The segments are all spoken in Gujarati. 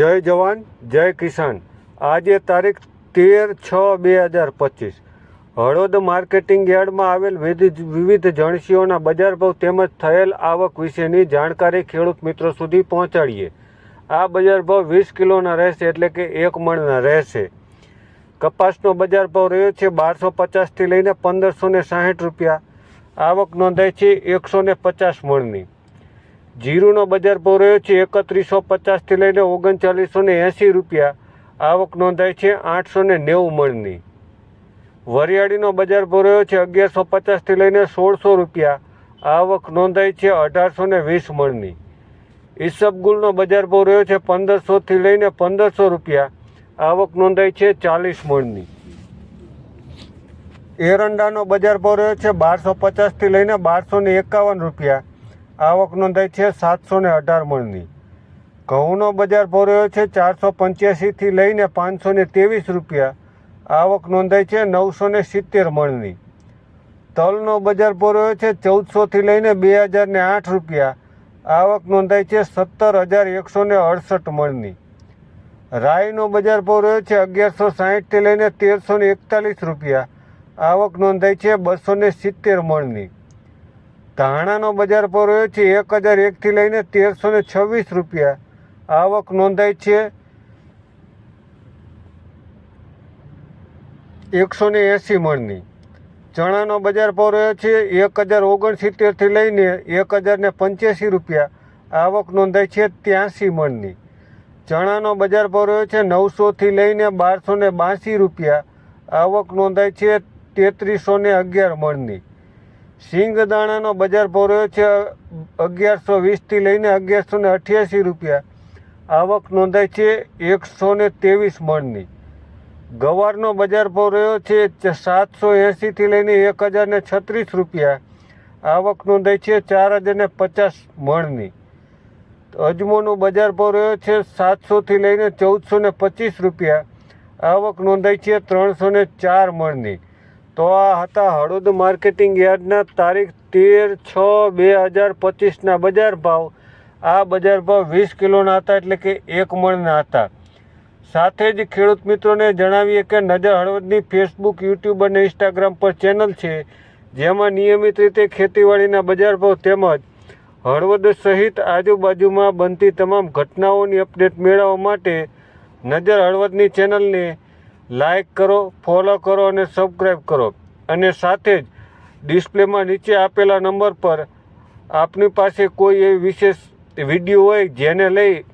જય જવાન, જય કિસાન. આજે તારીખ તેર છ બે હજાર પચીસ. હળવદ માર્કેટિંગ યાર્ડમાં આવેલ વિવિધ વિવિધ જણસીઓના બજાર ભાવ તેમજ થયેલ આવક વિશેની જાણકારી ખેડૂત મિત્રો સુધી પહોંચાડીએ. આ બજાર ભાવ વીસ કિલોના રહેશે એટલે કે એક મણના રહેશે. કપાસનો બજાર ભાવ રહ્યો છે બારસો પચાસથી લઈને પંદરસો ને સાહીઠ રૂપિયા. આવક નોંધાઈ છે એકસો ને પચાસ મણની. જીરુનો બજાર ભાવ રહ્યો છે એકત્રીસો પચાસથી લઈને ઓગણચાલીસો ને એંસી રૂપિયા. આવક નોંધાઈ છે આઠસો ને નેવું મણની. વરિયાળીનો બજાર ભાવ રહ્યો છે અગિયારસો પચાસથી લઈને સોળસો રૂપિયા. આવક નોંધાઈ છે અઢારસો ને વીસ મણની. ઈસબગુલનો બજાર ભાવ રહ્યો છે પંદરસોથી લઈને પંદરસો રૂપિયા. આવક નોંધાઈ છે ચાલીસ મણની. એરંડાનો બજાર ભાવ રહ્યો છે બારસો પચાસથી લઈને બારસો ને એકાવન રૂપિયા. આવક નોંધાઈ છે સાતસો ને અઢાર મણની. ઘઉંનો બજાર ભાવ રહ્યો છે ચારસો પંચ્યાસીથી લઈને પાંચસો ને ત્રેવીસ રૂપિયા. આવક નોંધાઈ છે નવસો ને સિત્તેર મણની. તલનો બજાર ભાવ રહ્યો છે ચૌદસોથી લઈને બે હજાર ને આઠ રૂપિયા. આવક નોંધાઈ છે સત્તર હજાર એકસો ને અડસઠ મણની. રાઈનો બજાર ભાવ રહ્યો છે અગિયારસો સાહીઠથી લઈને તેરસો ને એકતાલીસ રૂપિયા. આવક નોંધાઈ છે બસો ને સિત્તેર મણની. ધાણાનો બજાર ભાવ રહ્યો છે એક હજાર એકથી લઈને તેરસો ને છવ્વીસ રૂપિયા. આવક નોંધાઈ છે. એકસો ને એંસી મણની. ચણાનો બજાર ભાવ રહ્યો છે એક હજાર ઓગણસિત્તેરથી લઈને એક હજાર ને પંચ્યાસી રૂપિયા. આવક નોંધાઈ છે ત્યાંસી મણની. ચણાનો બજાર ભાવ રહ્યો છે નવસોથી લઈને બારસો ને બાંસી રૂપિયા. આવક નોંધાઈ છે તેત્રીસો ને અગિયાર મણની. સિંગદાણાનો બજાર ભાવ રહ્યો છે અગિયારસો વીસથી લઈને અગિયારસો ને અઠ્યાસી રૂપિયા. આવક નોંધાઈ છે એકસો ને ત્રેવીસ મણની. ગવારનો બજાર ભાવ રહ્યો છે સાતસો એંસીથી લઈને એક હજાર ને છત્રીસ રૂપિયા. આવક નોંધાઈ છે ચાર હજાર ને પચાસ મણની. અજમોનો બજાર ભાવ રહ્યો છે સાતસોથી લઈને ચૌદસો ને પચીસ રૂપિયા. આવક નોંધાઈ છે ત્રણસો ને ચાર મણની. તો આ હતા હળવદ માર્કેટિંગ યાર્ડના તારીખ તેર છ બે હજાર પચીસના બજાર ભાવ. આ બજાર ભાવ વીસ કિલોના હતા એટલે કે એક મણના હતા. સાથે જ ખેડૂત મિત્રોને જણાવીએ કે નજર હળવદની ફેસબુક, યુટ્યુબ અને ઇન્સ્ટાગ્રામ પર ચેનલ છે, જેમાં નિયમિત રીતે ખેતીવાડીના બજાર ભાવ તેમજ હળવદ સહિત આજુબાજુમાં બનતી તમામ ઘટનાઓની અપડેટ મેળવવા માટે નજર હળવદની ચેનલને લાઈક કરો ફોલો કરો અને સબસ્ક્રાઈબ કરો. અને સાથે જ ડિસ્પ્લેમાં નીચે આપેલા નંબર પર આપની પાસે કોઈ એવી વિશેષ વીડિયો હોય જેને લઈ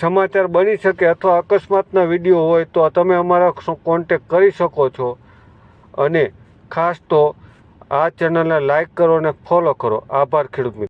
સમાચાર બની શકે અથવા અકસ્માતના વીડિયો હોય તો તમે અમારા કોન્ટેક કરી શકો છો. અને ખાસ તો આ ચેનલને લાઇક કરો અને ફોલો કરો. આભાર ખેડૂત મિત્રો.